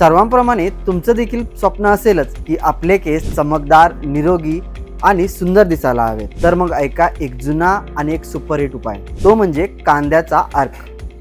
सर्वांप्रमाणे तुमचं देखील स्वप्न असेलच की आपले केस चमकदार निरोगी आणि सुंदर दिसायला हवेत. तर मग ऐका एक जुना आणि एक सुपरहिट उपाय. तो म्हणजे कांद्याचा अर्क.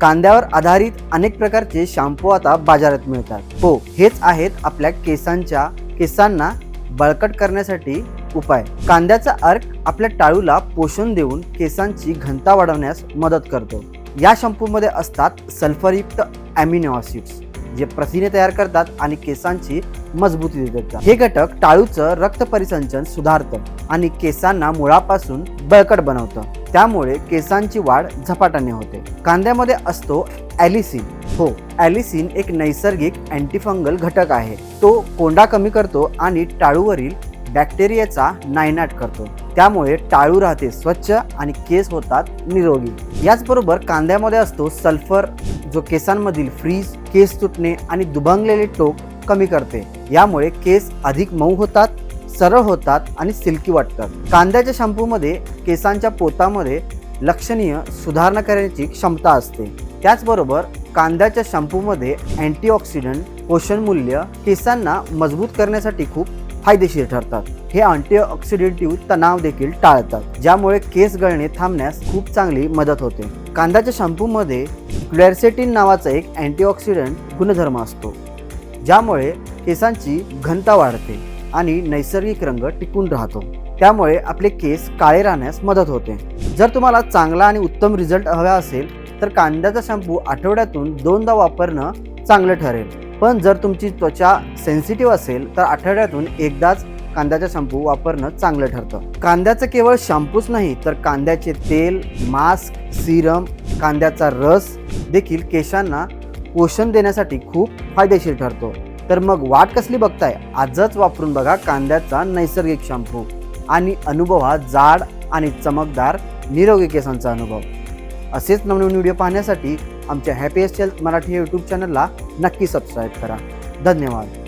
कांद्यावर आधारित अनेक प्रकारचे शॅम्पू आता बाजारात मिळतात. हो हेच आहेत आपल्या केसांच्या केसांना बळकट करण्यासाठी उपाय. कांद्याचा अर्क आपल्या टाळूला पोषण देऊन केसांची घनता वाढवण्यास मदत करतो. या शॅम्पूमध्ये असतात सल्फरयुक्त अॅमिनो ॲसिड्स. जे प्रथिने तयार करतात आणि केसांची मजबूती देतात. हे घटक टाळूचं रक्त परिसंचन सुधारतं आणि केसांना मुळापासून बळकट बनवतं. त्यामुळे केसांची वाढ झपाट्याने होते. कांद्यामध्ये असतो ॲलिसिन. हो ॲलिसिन एक नैसर्गिक अँटीफंगल घटक आहे. तो कोंडा कमी करतो आणि टाळूवरील बॅक्टेरियाचा नायनाट करतो. त्यामुळे टाळू राहते स्वच्छ आणि केस होतात निरोगी. याचबरोबर कांद्यामध्ये असतो सल्फर जो केसांमधील फ्रीज केस तुटणे आणि दुभंगलेले टोक कमी करते. यामुळे केस अधिक मऊ होतात सरळ होतात आणि सिल्की वाटतात. कांद्याच्या शॅम्पूमध्ये केसांच्या पोतामध्ये लक्षणीय सुधारणा करण्याची क्षमता असते. त्याचबरोबर कांद्याच्या शॅम्पूमध्ये अँटीऑक्सिडंट पोषणमूल्य केसांना मजबूत करण्यासाठी खूप फायदेशीर ठरतात. हे अँटीऑक्सिडेंटिव्ह तणाव देखील टाळतात ज्यामुळे केस गळणे थांबण्यास खूप चांगली मदत होते. कांद्याच्या शॅम्पूमध्ये क्लॅरसेटिन नावाचा एक अँटीऑक्सिडंट गुणधर्म असतो ज्यामुळे केसांची घनता वाढते आणि नैसर्गिक रंग टिकून राहतो. त्यामुळे आपले केस काळे राहण्यास मदत होते. जर तुम्हाला चांगला आणि उत्तम रिझल्ट हवा असेल तर कांद्याचा शॅम्पू आठवड्यातून दोनदा वापरणं चांगलं ठरेल. पण जर तुमची त्वचा सेन्सिटिव्ह असेल तर आठवड्यातून एकदाच कांद्याचा शॅम्पू वापरणं चांगलं ठरतं. कांद्याचं केवळ शॅम्पूच नाही तर कांद्याचे तेल मास्क सिरम कांद्याचा रस देखील केसांना पोषण देण्यासाठी खूप फायदेशीर ठरतो. तर मग वाट कसली बघताय? आजच वापरून बघा कांद्याचा नैसर्गिक शॅम्पू आणि अनुभवा जाड आणि चमकदार निरोगी केसांचा अनुभव. असेच नवनवीन व्हिडिओ पाहण्यासाठी आमच्या हॅपीएस्ट हेल्थ मराठी यूट्यूब चॅनलला नक्की सबस्क्राईब करा. धन्यवाद.